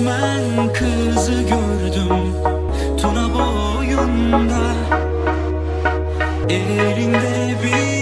göçmen kızı gördüm Tuna boyunda Elinde bir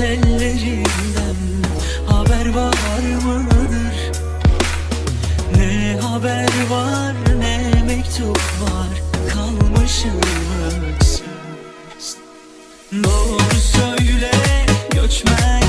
tellerinden haber var mıdır? Ne haber var ne mektup var kalmışız Doğru söyle göçmen